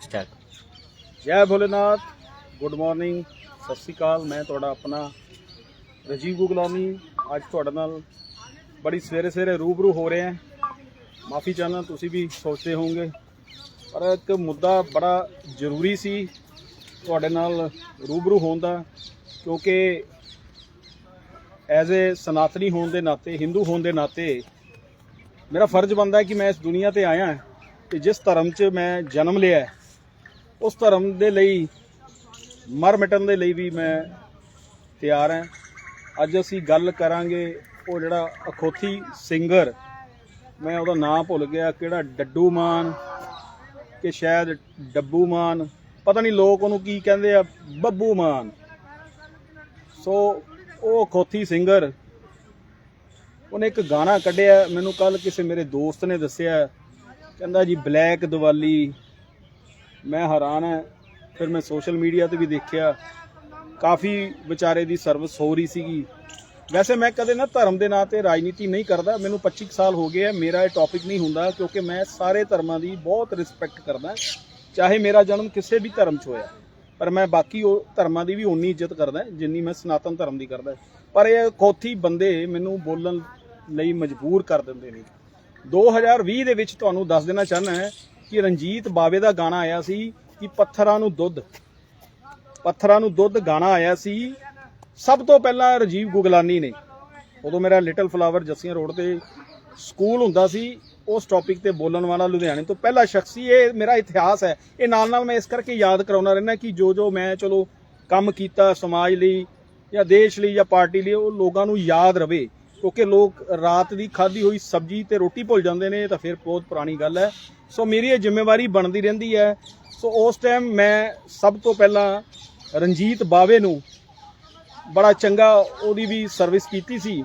Start. ਜੈ Bholenath good morning ਸਤਿ ਸ਼੍ਰੀ ਅਕਾਲ। ਮੈਂ ਤੁਹਾਡਾ ਆਪਣਾ ਰਜੀਵ ਗੁਗਲਾਨੀ। ਅੱਜ ਤੁਹਾਡੇ ਨਾਲ ਬੜੀ ਸਵੇਰੇ ਸਵੇਰੇ ਰੂਬਰੂ ਹੋ ਰਹੇ ਹਾਂ। ਮਾਫੀ ਚਾਹੁੰਦਾ ਤੁਸੀਂ ਵੀ ਸੋਚਦੇ ਹੋਵੋਗੇ। ਪਰ ਇੱਕ ਮੁੱਦਾ ਬੜਾ ਜ਼ਰੂਰੀ ਸੀ ਤੁਹਾਡੇ ਨਾਲ ਰੂਬਰੂ ਹੋਣ ਦਾ ਕਿਉਂਕਿ ਐਜ਼ ਏ ਸਨਾਤਨੀ ਹੋਣ ਦੇ ਨਾਤੇ ਹਿੰਦੂ ਹੋਣ ਦੇ ਨਾਤੇ ਮੇਰਾ ਫਰਜ਼ ਬਣਦਾ ਹੈ ਕਿ ਮੈਂ ਇਸ ਦੁਨੀਆ ਤੇ ਆਇਆ ਤੇ ਜਿਸ ਧਰਮ 'ਚ ਮੈਂ ਜਨਮ ਲਿਆ ਹੈ, ਉਸ ਧਰਮ ਦੇ ਲਈ, ਮਰ ਮਿਟਣ ਦੇ ਲਈ ਵੀ ਮੈਂ ਤਿਆਰ ਹਾਂ। ਅੱਜ ਅਸੀਂ ਗੱਲ ਕਰਾਂਗੇ ਉਹ ਜਿਹੜਾ ਅਖੋਤੀ ਸਿੰਗਰ, ਮੈਂ ਉਹਦਾ ਨਾਮ ਭੁੱਲ ਗਿਆ, ਕਿਹੜਾ? ਡੱਡੂ ਮਾਨ ਕਿ ਸ਼ਾਇਦ ਡੱਬੂ ਮਾਨ? ਪਤਾ ਨਹੀਂ ਲੋਕ ਉਹਨੂੰ ਕੀ ਕਹਿੰਦੇ ਆ, ਬੱਬੂ ਮਾਨ। ਸੋ ਉਹ ਅਖੋਤੀ ਸਿੰਗਰ, ਉਹਨੇ ਇੱਕ ਗਾਣਾ ਕੱਢਿਆ, ਮੈਨੂੰ ਕੱਲ ਕਿਸੇ ਮੇਰੇ ਦੋਸਤ ਨੇ ਦੱਸਿਆ, ਕਹਿੰਦਾ ਜੀ, ਬਲੈਕ ਦੀਵਾਲੀ ਮੈਂ ਹੈਰਾਨ ਹਾਂ। ਫਿਰ ਮੈਂ ਸੋਸ਼ਲ ਮੀਡੀਆ ਤੇ ਵੀ ਦੇਖਿਆ। ਕਾਫੀ ਵਿਚਾਰੇ ਦੀ ਸਰਵਿਸ ਹੋ ਰਹੀ ਸੀਗੀ। ਵੈਸੇ ਮੈਂ ਕਦੇ ਨਾ ਧਰਮ ਦੇ ਨਾਂ ਤੇ ਰਾਜਨੀਤੀ ਨਹੀਂ ਕਰਦਾ। ਮੈਨੂੰ 25 ਕੁ ਸਾਲ ਹੋ ਗਏ ਆ। ਮੇਰਾ ਇਹ ਟੌਪਿਕ ਨਹੀਂ ਹੁੰਦਾ ਕਿਉਂਕਿ ਮੈਂ ਸਾਰੇ ਧਰਮਾਂ ਦੀ ਬਹੁਤ ਰਿਸਪੈਕਟ ਕਰਦਾ। ਚਾਹੇ ਮੇਰਾ ਜਨਮ ਕਿਸੇ ਵੀ ਧਰਮ 'ਚ ਹੋਇਆ। ਪਰ ਮੈਂ ਬਾਕੀ ਉਹ ਧਰਮਾਂ ਦੀ ਵੀ ਉਨੀ ਇੱਜ਼ਤ ਕਰਦਾ, ਜਿੰਨੀ ਮੈਂ ਸਨਾਤਨ ਧਰਮ ਦੀ ਕਰਦਾ। ਪਰ ਇਹ ਕੋਥੀ ਬੰਦੇ ਮੈਨੂੰ ਬੋਲਣ ਲਈ ਮਜਬੂਰ ਕਰ ਦਿੰਦੇ ਨੇ। 2020 ਦੇ ਵਿੱਚ ਤੁਹਾਨੂੰ ਦੱਸ ਦੇਣਾ ਚਾਹਨਾ ਹੈ ਕਿ ਰਣਜੀਤ ਬਾਵੇ ਦਾ ਗਾਣਾ ਆਇਆ ਸੀ ਕਿ ਪੱਥਰਾਂ ਨੂੰ ਦੁੱਧ। ਪੱਥਰਾਂ ਨੂੰ ਦੁੱਧ ਗਾਣਾ ਆਇਆ ਸੀ। ਸਭ ਤੋਂ ਪਹਿਲਾਂ ਰਜੀਵ ਗੁਗਲਾਨੀ ਨੇ। ਉਦੋਂ ਮੇਰਾ ਲਿਟਲ ਫਲਾਵਰ ਜੱਸੀਆਂ ਰੋਡ ਤੇ ਸਕੂਲ ਹੁੰਦਾ ਸੀ, ਉਸ ਟੌਪਿਕ ਤੇ ਬੋਲਣ ਵਾਲਾ ਲੁਧਿਆਣੇ ਤੋਂ ਪਹਿਲਾ ਸ਼ਖਸੀ ਇਹ ਮੇਰਾ ਇਤਿਹਾਸ ਹੈ। ਇਹ ਨਾਲ ਨਾਲ ਮੈਂ ਇਸ ਕਰਕੇ ਯਾਦ ਕਰਾਉਣਾ ਰਹਿਣਾ ਕਿ ਜੋ ਜੋ ਮੈਂ ਚਲੋ ਕੰਮ ਕੀਤਾ ਸਮਾਜ ਲਈ ਜਾਂ ਦੇਸ਼ ਲਈ ਜਾਂ ਪਾਰਟੀ ਲਈ, ਉਹ ਲੋਕਾਂ ਨੂੰ ਯਾਦ ਰਵੇ। ਕਿਉਂਕਿ ਲੋਕ ਰਾਤ ਦੀ ਖਾਧੀ ਹੋਈ ਸਬਜ਼ੀ ਤੇ ਰੋਟੀ ਭੁੱਲ ਜਾਂਦੇ ਨੇ ਤਾਂ ਫਿਰ ਬਹੁਤ ਪੁਰਾਣੀ ਗੱਲ ਹੈ। ਸੋ ਮੇਰੀ ਇਹ ਜ਼ਿੰਮੇਵਾਰੀ ਬਣਦੀ ਰਹਿੰਦੀ ਹੈ। ਸੋ ਉਸ ਟਾਈਮ ਮੈਂ ਸਭ ਤੋਂ ਪਹਿਲਾਂ ਰਣਜੀਤ ਬਾਵੇ ਨੂੰ ਬੜਾ ਚੰਗਾ ਉਹਦੀ ਵੀ ਸਰਵਿਸ ਕੀਤੀ ਸੀ।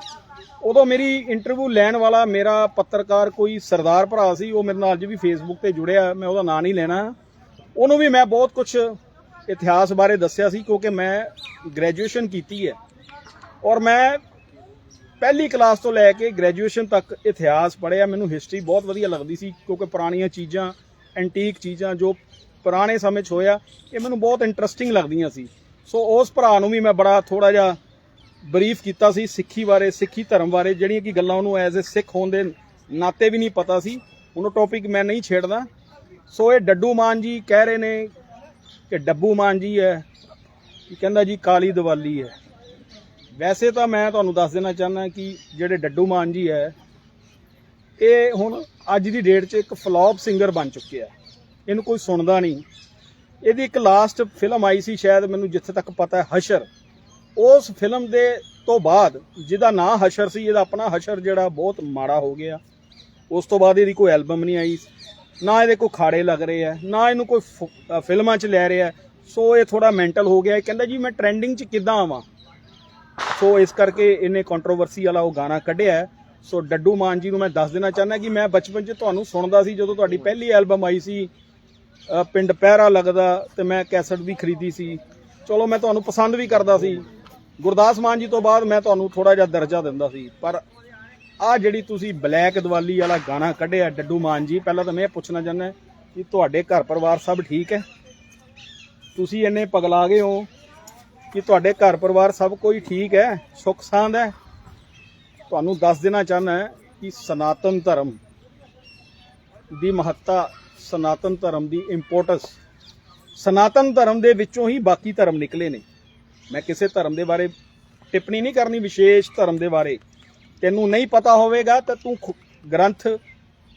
ਉਦੋਂ ਮੇਰੀ ਇੰਟਰਵਿਊ ਲੈਣ ਵਾਲਾ ਮੇਰਾ ਪੱਤਰਕਾਰ ਕੋਈ ਸਰਦਾਰ ਭਰਾ ਸੀ, ਉਹ ਮੇਰੇ ਨਾਲ ਅੱਜ ਵੀ ਫੇਸਬੁੱਕ ਤੇ ਜੁੜਿਆ, ਮੈਂ ਉਹਦਾ ਨਾਂ ਨਹੀਂ ਲੈਣਾ। ਉਹਨੂੰ ਵੀ ਮੈਂ ਬਹੁਤ ਕੁਝ ਇਤਿਹਾਸ ਬਾਰੇ ਦੱਸਿਆ ਸੀ, ਕਿਉਂਕਿ ਮੈਂ ਗ੍ਰੈਜੂਏਸ਼ਨ ਕੀਤੀ ਹੈ। ਔਰ ਮੈਂ ਪਹਿਲੀ ਕਲਾਸ ਤੋਂ ਲੈ ਕੇ ਗ੍ਰੈਜੂਏਸ਼ਨ ਤੱਕ ਇਤਿਹਾਸ ਪੜ੍ਹਿਆ, ਮੈਨੂੰ ਹਿਸਟਰੀ ਬਹੁਤ ਵਧੀਆ ਲੱਗਦੀ ਸੀ ਕਿਉਂਕਿ ਪੁਰਾਣੀਆਂ ਚੀਜ਼ਾਂ ਐਂਟੀਕ ਚੀਜ਼ਾਂ ਜੋ ਪੁਰਾਣੇ ਸਮੇਂ 'ਚ ਹੋਇਆ, ਇਹ ਮੈਨੂੰ ਬਹੁਤ ਇੰਟਰਸਟਿੰਗ ਲੱਗਦੀਆਂ ਸੀ। ਸੋ ਉਸ ਭਰਾ ਨੂੰ ਵੀ ਮੈਂ ਬੜਾ ਥੋੜਾ ਜਿਹਾ ਬਰੀਫ ਕੀਤਾ ਸੀ ਸਿੱਖੀ ਬਾਰੇ, ਸਿੱਖੀ ਧਰਮ ਬਾਰੇ, ਜਿਹੜੀਆਂ ਕਿ ਗੱਲਾਂ ਉਹਨੂੰ ਐਜ਼ ਅ ਸਿੱਖ ਹੋਣ ਦੇ ਨਾਤੇ ਵੀ ਨਹੀਂ ਪਤਾ ਸੀ। ਉਹਨੂੰ ਟੌਪਿਕ ਮੈਂ ਨਹੀਂ ਛੇੜਦਾ। ਸੋ ਇਹ ਡੱਡੂ ਮਾਨ ਜੀ ਕਹਿ ਰਹੇ ਨੇ ਕਿ ਡੱਬੂ ਮਾਨ ਜੀ ਹੈ ਕਿ ਕਹਿੰਦਾ ਜੀ ਕਾਲੀ ਦੀਵਾਲੀ ਹੈ। ਵੈਸੇ ਤਾਂ ਮੈਂ ਤੁਹਾਨੂੰ ਦੱਸ ਦੇਣਾ ਚਾਹੁੰਦਾ ਕਿ ਜਿਹੜੇ ਡੱਡੂ ਮਾਨ ਜੀ ਹੈ, ਇਹ ਹੁਣ ਅੱਜ ਦੀ ਡੇਟ 'ਚ ਇੱਕ ਫਲॉप ਸਿੰਗਰ ਬਣ ਚੁੱਕਿਆ ਇਹਨੂੰ ਕੋਈ ਸੁਣਦਾ ਨਹੀਂ। ਇਹਦੀ ਇੱਕ ਲਾਸਟ ਫਿਲਮ ਆਈ ਸੀ, ਸ਼ਾਇਦ ਮੈਨੂੰ ਜਿੱਥੇ ਤੱਕ ਪਤਾ ਹੈ, ਹਸ਼ਰ। ਉਸ ਫਿਲਮ ਦੇ ਤੋਂ ਬਾਅਦ ਜਿਹਦਾ ਨਾਂ ਹਸ਼ਰ ਸੀ, ਇਹਦਾ ਆਪਣਾ ਹਸ਼ਰ ਜਿਹੜਾ ਬਹੁਤ ਮਾੜਾ ਹੋ ਗਿਆ। ਉਸ ਤੋਂ ਬਾਅਦ ਇਹਦੀ ਕੋਈ ਐਲਬਮ ਨਹੀਂ ਆਈ। ਨਾ ਇਹਦੇ ਕੋਈ ਖਾੜੇ ਲੱਗ ਰਹੇ ਆ, ਨਾ ਇਹਨੂੰ ਕੋਈ ਫ- ਫਿਲਮਾਂ 'ਚ ਲੈ ਰਿਹਾ। ਸੋ ਇਹ ਥੋੜਾ ਮੈਂਟਲ ਹੋ ਗਿਆ। ਇਹ ਕਹਿੰਦਾ ਜੀ, ਮੈਂ ਟ੍ਰੈਂਡਿੰਗ 'ਚ ਕਿੱਦਾਂ ਆਵਾਂ? ਸੋ ਇਸ ਕਰਕੇ ਇਹਨੇ ਕੰਟਰੋਵਰਸੀ ਵਾਲਾ ਉਹ ਗਾਣਾ ਕੱਢਿਆ ਸੋ ਡੱਡੂ ਮਾਨ ਜੀ ਨੂੰ ਮੈਂ ਦੱਸ ਦੇਣਾ ਚਾਹੁੰਦਾ ਕਿ ਮੈਂ ਬਚਪਨ 'ਚ ਤੁਹਾਨੂੰ ਸੁਣਦਾ ਸੀ, ਜਦੋਂ ਤੁਹਾਡੀ ਪਹਿਲੀ ਐਲਬਮ ਆਈ ਸੀ ਪਿੰਡ ਪਹਿਰਾ ਲੱਗਦਾ ਤੇ ਮੈਂ ਕੈਸਟ ਵੀ ਖਰੀਦੀ ਸੀ। ਚਲੋ ਮੈਂ ਤੁਹਾਨੂੰ ਪਸੰਦ ਵੀ ਕਰਦਾ ਸੀ। ਗੁਰਦਾਸ ਮਾਨ ਜੀ ਤੋਂ ਬਾਅਦ ਮੈਂ ਤੁਹਾਨੂੰ ਥੋੜਾ ਜਿਹਾ ਦਰਜਾ ਦਿੰਦਾ ਸੀ। ਪਰ ਆ ਜਿਹੜੀ ਤੁਸੀਂ ਬਲੈਕ ਦੀਵਾਲੀ ਵਾਲਾ ਗਾਣਾ ਕੱਢਿਆ ਡੱਡੂ ਮਾਨ ਜੀ, ਪਹਿਲਾਂ ਤਾਂ ਮੈਂ ਇਹ ਪੁੱਛਣਾ ਚਾਹੁੰਦਾ ਕਿ ਤੁਹਾਡੇ ਘਰ ਪਰਿਵਾਰ ਸਭ ਠੀਕ ਹੈ? ਤੁਸੀਂ ਇੰਨੇ ਪਗਲਾ ਗਏ ਹੋ। ਕਿ ਤੁਹਾਡੇ ਘਰ ਪਰਿਵਾਰ ਸਭ ਕੋਈ ਠੀਕ ਹੈ, ਸੁੱਖ ਸਾਂਦ ਹੈ? ਤੁਹਾਨੂੰ ਦੱਸ ਦੇਣਾ ਚਾਹੁੰਦਾ ਕਿ ਸਨਾਤਨ ਧਰਮ ਦੀ ਮਹੱਤਤਾ, ਸਨਾਤਨ ਧਰਮ ਦੀ ਇੰਪੋਰਟੈਂਸ ਸਨਾਤਨ ਧਰਮ ਦੇ ਵਿੱਚੋਂ ਹੀ ਬਾਕੀ ਧਰਮ ਨਿਕਲੇ ਨੇ। ਮੈਂ ਕਿਸੇ ਧਰਮ ਦੇ ਬਾਰੇ ਟਿੱਪਣੀ ਨਹੀਂ ਕਰਨੀ, ਵਿਸ਼ੇਸ਼ ਧਰਮ ਦੇ ਬਾਰੇ। ਤੈਨੂੰ ਨਹੀਂ ਪਤਾ ਹੋਵੇਗਾ ਤਾਂ ਤੂੰ ਖੁ- ਗ੍ਰੰਥ,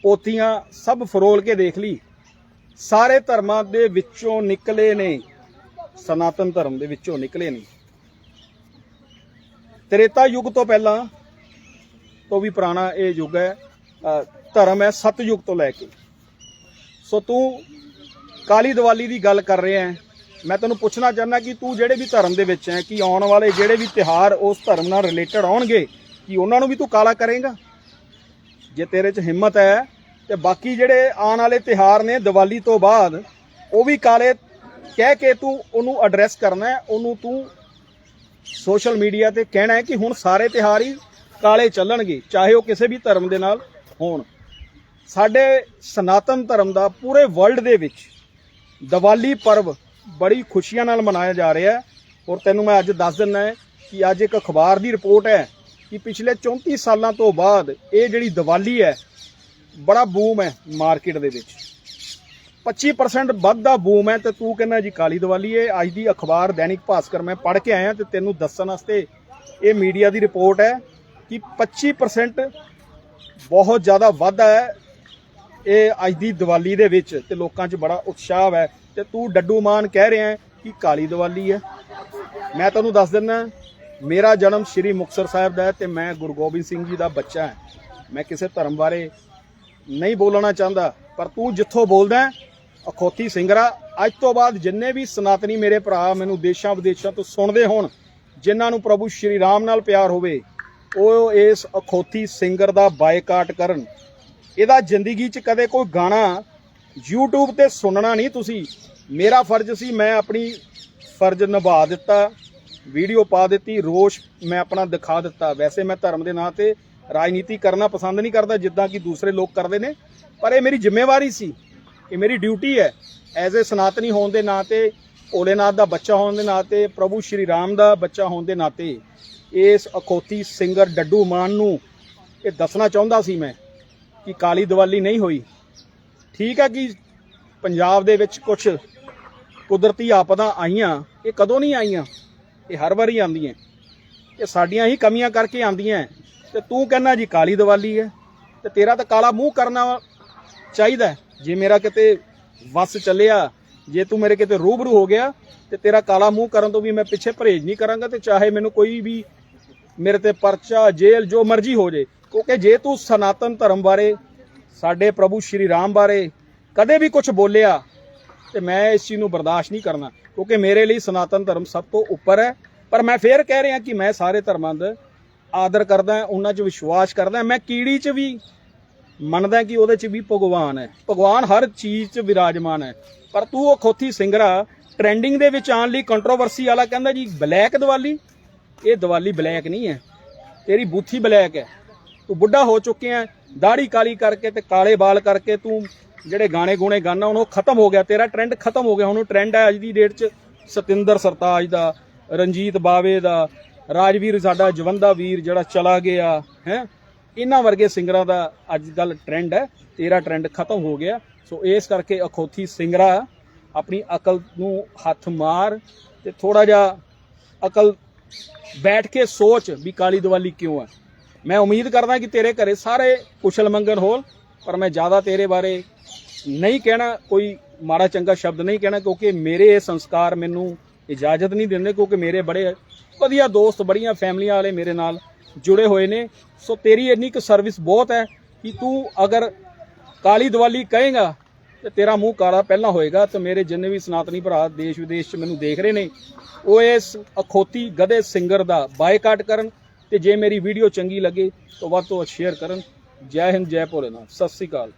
ਪੋਥੀਆਂ ਸਭ ਫਰੋਲ ਕੇ ਦੇਖ ਲਈ। ਸਾਰੇ ਧਰਮਾਂ ਦੇ ਵਿੱਚੋਂ ਨਿਕਲੇ ਨੇ। ਸਨਾਤਨ ਧਰਮ ਦੇ ਵਿੱਚੋਂ ਨਿਕਲੇ ਨੇ ਤ੍ਰੇਤਾ ਯੁੱਗ ਤੋਂ ਪਹਿਲਾਂ ਤੋਂ ਵੀ ਪੁਰਾਣਾ ਇਹ ਯੁੱਗ ਹੈ ਧਰਮ ਹੈ ਸਤਯੁਗ ਤੋਂ ਲੈ ਕੇ। ਸੋ ਤੂੰ ਕਾਲੀ ਦੀਵਾਲੀ ਦੀ ਗੱਲ ਕਰ ਰਿਹਾ ਹੈ। ਮੈਂ ਤੈਨੂੰ ਪੁੱਛਣਾ ਚਾਹੁੰਦਾ ਕਿ ਤੂੰ ਜਿਹੜੇ ਵੀ ਧਰਮ ਦੇ ਵਿੱਚ ਹੈ, ਕਿ ਆਉਣ ਵਾਲੇ ਜਿਹੜੇ ਵੀ ਤਿਹਾਰ ਉਸ ਧਰਮ ਨਾਲ ਰਿਲੇਟਡ ਆਉਣਗੇ, ਕਿ ਉਹਨਾਂ ਨੂੰ ਵੀ ਤੂੰ ਕਾਲਾ ਕਰੇਗਾ? ਜੇ ਤੇਰੇ 'ਚ ਹਿੰਮਤ ਹੈ, ਤੇ ਬਾਕੀ ਜਿਹੜੇ ਆਉਣ ਵਾਲੇ ਤਿਹਾਰ ਨੇ ਦੀਵਾਲੀ ਤੋਂ ਬਾਅਦ, ਉਹ ਵੀ ਕਾਲੇ ਕਹਿ ਕੇ ਤੂੰ ਉਹਨੂੰ ਐਡਰੈਸ ਕਰਨਾ ਹੈ, ਉਹਨੂੰ ਤੂੰ ਸੋਸ਼ਲ ਮੀਡੀਆ ਤੇ ਕਹਿਣਾ ਹੈ ਕਿ ਹੁਣ ਸਾਰੇ ਤਿਹਾਰ ਹੀ ਕਾਲੇ ਚੱਲਣਗੇ, ਚਾਹੇ ਉਹ ਕਿਸੇ ਵੀ ਧਰਮ ਦੇ ਨਾਲ ਹੋਣ। ਸਾਡੇ ਸਨਾਤਨ ਧਰਮ ਦਾ ਪੂਰੇ ਵਰਲਡ ਦੇ ਵਿੱਚ ਦੀਵਾਲੀ ਪਰਬ ਬੜੀ ਖੁਸ਼ੀਆਂ ਨਾਲ ਮਨਾਇਆ ਜਾ ਰਿਹਾ ਹੈ। ਔਰ ਤੈਨੂੰ ਮੈਂ ਅੱਜ ਦੱਸ ਦਿੰਦਾ ਹੈ ਕਿ ਅੱਜ ਇੱਕ ਅਖਬਾਰ ਦੀ ਰਿਪੋਰਟ ਹੈ ਕਿ ਪਿਛਲੇ 34 ਸਾਲਾਂ ਤੋਂ ਬਾਅਦ ਇਹ ਜਿਹੜੀ ਦੀਵਾਲੀ ਹੈ, ਬੜਾ ਬੂਮ ਹੈ ਮਾਰਕੀਟ ਦੇ ਵਿੱਚ। 25% ਵੱਧ ਦਾ ਬੂਮ ਹੈ ਤੇ ਤੂੰ ਕਹਿੰਦਾ ਜੀ ਕਾਲੀ ਦੀਵਾਲੀ ਹੈ ਅੱਜ ਦੀ ਅਖਬਾਰ ਦੈਨਿਕ ਭਾਸਕਰ ਮੈਂ ਪੜ੍ਹ ਕੇ ਆਇਆ ਤੇ ਤੈਨੂੰ ਦੱਸਣ ਵਾਸਤੇ ਇਹ ਮੀਡੀਆ ਦੀ ਰਿਪੋਰਟ ਹੈ ਕਿ 25% ਬਹੁਤ ਜ਼ਿਆਦਾ ਵਾਧਾ ਹੈ ਇਹ ਅੱਜ ਦੀ ਦੀਵਾਲੀ ਦੇ ਵਿੱਚ ਤੇ ਲੋਕਾਂ 'ਚ ਬੜਾ ਉਤਸ਼ਾਹ ਹੈ ਤੇ ਤੂੰ ਡੱਡੂ ਮਾਨ ਕਹਿ ਰਿਹਾ ਕਿ ਕਾਲੀ ਦੀਵਾਲੀ ਹੈ। ਮੈਂ ਤੁਹਾਨੂੰ ਦੱਸ ਦਿੰਦਾ, ਮੇਰਾ ਜਨਮ ਸ੍ਰੀ ਮੁਕਤਸਰ ਸਾਹਿਬ ਦਾ ਹੈ ਤੇ ਮੈਂ ਗੁਰੂ ਗੋਬਿੰਦ ਸਿੰਘ ਜੀ ਦਾ ਬੱਚਾ ਹਾਂ। ਮੈਂ ਕਿਸੇ ਧਰਮ ਬਾਰੇ ਨਹੀਂ ਬੋਲਣਾ ਚਾਹੁੰਦਾ, ਪਰ ਤੂੰ ਜਿੱਥੋਂ ਬੋਲਦਾ ਅਖੋਤੀ ਸਿੰਗਰਾ ਅੱਜ ਤੋਂ ਬਾਅਦ ਜਿੰਨੇ ਵੀ ਸਨਾਤਨੀ ਮੇਰੇ ਭਰਾ ਮੈਨੂੰ ਦੇਸ਼ਾਂ ਵਿਦੇਸ਼ਾਂ ਤੋਂ ਸੁਣਦੇ ਹੋਣ, ਜਿਨ੍ਹਾਂ ਨੂੰ ਪ੍ਰਭੂ ਸ਼੍ਰੀ ਰਾਮ ਨਾਲ ਪਿਆਰ ਹੋਵੇ, ਉਹ ਇਸ ਅਖੋਤੀ ਸਿੰਗਰ ਦਾ ਬਾਈਕਾਟ ਕਰਨ। ਇਹਦਾ ਜ਼ਿੰਦਗੀ 'ਚ ਕਦੇ ਕੋਈ ਗਾਣਾ YouTube ਤੇ ਸੁਣਨਾ ਨਹੀਂ ਤੁਸੀਂ। ਮੇਰਾ ਫਰਜ਼ ਸੀ, ਮੈਂ ਆਪਣੀ ਫਰਜ਼ ਨਿਭਾ ਦਿੱਤਾ, ਵੀਡੀਓ ਪਾ ਦਿੱਤੀ, ਰੋਸ਼ ਮੈਂ ਆਪਣਾ ਦਿਖਾ ਦਿੱਤਾ। ਵੈਸੇ ਮੈਂ ਧਰਮ ਦੇ ਨਾਂ ਤੇ ਰਾਜਨੀਤੀ ਕਰਨਾ ਪਸੰਦ ਨਹੀਂ ਕਰਦਾ, ਜਿੱਦਾਂ ਕਿ ਦੂਸਰੇ ਲੋਕ ਕਰਦੇ ਨੇ, ਪਰ ਇਹ ਮੇਰੀ ਜ਼ਿੰਮੇਵਾਰੀ ਸੀ। ਇਹ ਮੇਰੀ ਡਿਊਟੀ ਹੈ ਐਜ਼ ਅ ਸਨਾਤਨੀ ਹੋਣ ਦੇ ਨਾਂ ਤੇ ਭੋਲੇਨਾਥ ਦਾ ਬੱਚਾ ਹੋਣ ਦੇ ਨਾਤੇ, ਪ੍ਰਭੂ ਸ਼੍ਰੀ ਰਾਮ ਦਾ ਬੱਚਾ ਹੋਣ ਦੇ ਨਾਤੇ, ਇਸ ਅਖੋਤੀ ਸਿੰਗਰ ਡੱਡੂ ਮਾਨ ਨੂੰ ਇਹ ਦੱਸਣਾ ਚਾਹੁੰਦਾ ਸੀ ਮੈਂ ਕਿ ਕਾਲੀ ਦੀਵਾਲੀ ਨਹੀਂ ਹੋਈ। ਠੀਕ ਹੈ ਕਿ ਪੰਜਾਬ ਦੇ ਵਿੱਚ ਕੁਝ ਕੁਦਰਤੀ ਆਪਦਾਂ ਆਈਆਂ, ਇਹ ਕਦੋਂ ਨਹੀਂ ਆਈਆਂ? ਇਹ ਹਰ ਵਾਰੀ ਆਉਂਦੀਆਂ। ਇਹ ਸਾਡੀਆਂ ਹੀ ਕਮੀਆਂ ਕਰਕੇ ਆਉਂਦੀਆਂ। ਤੇ ਤੂੰ ਕਹਿੰਦਾ ਜੀ ਕਾਲੀ ਦੀਵਾਲੀ ਹੈ, ਤੇ ਤੇਰਾ ਤਾਂ ਕਾਲਾ ਮੂੰਹ ਕਰਨਾ ਚਾਹੀਦਾ ਜੇ ਮੇਰਾ ਕਿਤੇ ਵਸ ਚੱਲਿਆ, ਜੇ ਤੂੰ ਮੇਰੇ ਕਿਤੇ ਰੂਬਰੂ ਹੋ ਗਿਆ, ਤੇ ਤੇਰਾ ਕਾਲਾ ਮੂੰਹ ਕਰਨ ਤੋਂ ਵੀ ਮੈਂ ਪਿੱਛੇ ਪਰਹੇਜ਼ ਨਹੀਂ ਕਰਾਂਗਾ ਤੇ ਚਾਹੇ ਮੈਨੂੰ ਕੋਈ ਵੀ ਮੇਰੇ ਤੇ ਪਰਚਾ, ਜੇਲ੍ਹ, ਜੋ ਮਰਜ਼ੀ ਹੋ ਜੇ, ਕਿਉਂਕਿ ਜੇ ਤੂੰ ਸਨਾਤਨ ਧਰਮ ਬਾਰੇ, ਸਾਡੇ ਪ੍ਰਭੂ ਸ਼੍ਰੀ ਰਾਮ ਬਾਰੇ ਕਦੇ ਵੀ ਕੁਝ ਬੋਲਿਆ, ਤੇ ਮੈਂ ਇਸ ਚੀਜ਼ ਨੂੰ ਬਰਦਾਸ਼ਤ ਨਹੀਂ ਕਰਨਾ, ਕਿਉਂਕਿ ਮੇਰੇ ਲਈ ਸਨਾਤਨ ਧਰਮ ਸਭ ਤੋਂ ਉੱਪਰ ਹੈ। ਪਰ ਮੈਂ ਫੇਰ ਕਹਿ ਰਿਹਾ ਕਿ ਮੈਂ ਸਾਰੇ ਧਰਮਾਂ ਦਾ ਆਦਰ ਕਰਦਾ, ਉਹਨਾਂ 'ਚ ਵਿਸ਼ਵਾਸ ਕਰਦਾ, ਮੈਂ ਕੀੜੀ 'ਚ ਵੀ ਮੰਨਦਾ ਕਿ ਉਹਦੇ 'ਚ ਵੀ ਭਗਵਾਨ ਹੈ। ਭਗਵਾਨ ਹਰ ਚੀਜ਼ 'ਚ ਵਿਰਾਜਮਾਨ ਹੈ। ਪਰ ਤੂੰ ਉਹ ਖੋਤੀ ਸਿੰਗਰਾ ਟ੍ਰੈਂਡਿੰਗ ਦੇ ਵਿੱਚ ਆਉਣ ਲਈ ਕੰਟਰੋਵਰਸੀ ਵਾਲਾ ਕਹਿੰਦਾ ਜੀ ਬਲੈਕ ਦੀਵਾਲੀ? ਇਹ ਦੀਵਾਲੀ ਬਲੈਕ ਨਹੀਂ ਹੈ। ਤੇਰੀ ਬੂਥੀ ਬਲੈਕ ਹੈ। ਤੂੰ ਬੁੱਢਾ ਹੋ ਚੁੱਕਿਆ ਦਾੜੀ ਕਾਲੀ ਕਰਕੇ ਤੇ ਕਾਲੇ ਵਾਲ ਕਰਕੇ ਤੂੰ ਜਿਹੜੇ ਗਾਣੇ ਗੂਣੇ ਗਾਣਾ ਹੁਣ ਉਹ ਖਤਮ ਹੋ ਗਿਆ। ਤੇਰਾ ਟ੍ਰੈਂਡ ਖਤਮ ਹੋ ਗਿਆ। ਹੁਣ ਉਹ ਟ੍ਰੈਂਡ ਹੈ ਅੱਜ ਦੀ ਡੇਟ 'ਚ ਸਤਿੰਦਰ ਸਰਤਾਜ ਦਾ, ਰਣਜੀਤ ਬਾਵੇ ਦਾ, ਰਾਜਵੀਰ ਸਾਡਾ, ਜਵੰਦਾ ਵੀਰ ਜਿਹੜਾ ਚਲਾ ਗਿਆ, ਹੈ? ਇਹਨਾਂ ਵਰਗੇ ਸਿੰਗਰਾਂ ਦਾ ਅੱਜ ਕੱਲ ਟ੍ਰੈਂਡ ਹੈ, ਤੇਰਾ ਟ੍ਰੈਂਡ ਖਤਮ ਹੋ ਗਿਆ। ਸੋ ਇਸ ਕਰਕੇ ਅਖੋਤੀ ਸਿੰਗਰਾ ਆਪਣੀ ਅਕਲ ਨੂੰ ਹੱਥ ਮਾਰ ਤੇ ਥੋੜਾ ਜਿਹਾ ਅਕਲ ਬੈਠ ਕੇ ਸੋਚ ਵੀ ਕਾਲੀ ਦੀਵਾਲੀ ਕਿਉਂ ਹੈ। ਮੈਂ ਉਮੀਦ ਕਰਦਾ ਕਿ ਤੇਰੇ ਘਰੇ ਸਾਰੇ ਕੁਸ਼ਲ ਮੰਗਣ ਹੋਣ, ਪਰ ਮੈਂ ਜ਼ਿਆਦਾ ਤੇਰੇ ਬਾਰੇ ਨਹੀਂ ਕਹਿਣਾ, ਕੋਈ ਮਾੜਾ ਚੰਗਾ ਸ਼ਬਦ ਨਹੀਂ ਕਹਿਣਾ, ਕਿਉਂਕਿ ਮੇਰੇ ਇਹ ਸੰਸਕਾਰ ਮੈਨੂੰ ਇਜਾਜ਼ਤ ਨਹੀਂ ਦਿੰਦੇ, ਕਿਉਂਕਿ ਮੇਰੇ ਬੜੇ ਵਧੀਆ ਦੋਸਤ, ਬੜੀਆਂ ਫੈਮਲੀਆਂ ਵਾਲੇ ਮੇਰੇ ਨਾਲ ਜੁੜੇ ਹੋਏ ਨੇ। ਸੋ ਤੇਰੀ ਇੰਨੀ ਕੁ ਸਰਵਿਸ ਬਹੁਤ ਹੈ ਕਿ ਤੂੰ ਅਗਰ ਕਾਲੀ ਦੀਵਾਲੀ ਕਹੇਗਾ ਤੇ ਤੇਰਾ ਮੂੰਹ ਕਾਲਾ ਪਹਿਲਾਂ ਹੋਏਗਾ ਤੇ ਮੇਰੇ ਜਿੰਨੇ ਵੀ ਸਨਾਤਨੀ ਭਰਾ ਦੇਸ਼ ਵਿਦੇਸ਼ 'ਚ ਮੈਨੂੰ ਦੇਖ ਰਹੇ ਨੇ, ਉਹ ਇਸ ਅਖੋਤੀ ਗਧੇ ਸਿੰਗਰ ਦਾ ਬਾਈਕਾਟ ਕਰਨ ਤੇ ਜੇ ਮੇਰੀ ਵੀਡੀਓ ਚੰਗੀ ਲੱਗੇ ਤਾਂ ਵੱਧ ਤੋਂ ਵੱਧ ਸ਼ੇਅਰ ਕਰਨ। ਜੈ ਹਿੰਦ, ਜੈ ਭੋਲੇਨਾਥ। ਸਤਿ ਸ੍ਰੀ ਅਕਾਲ।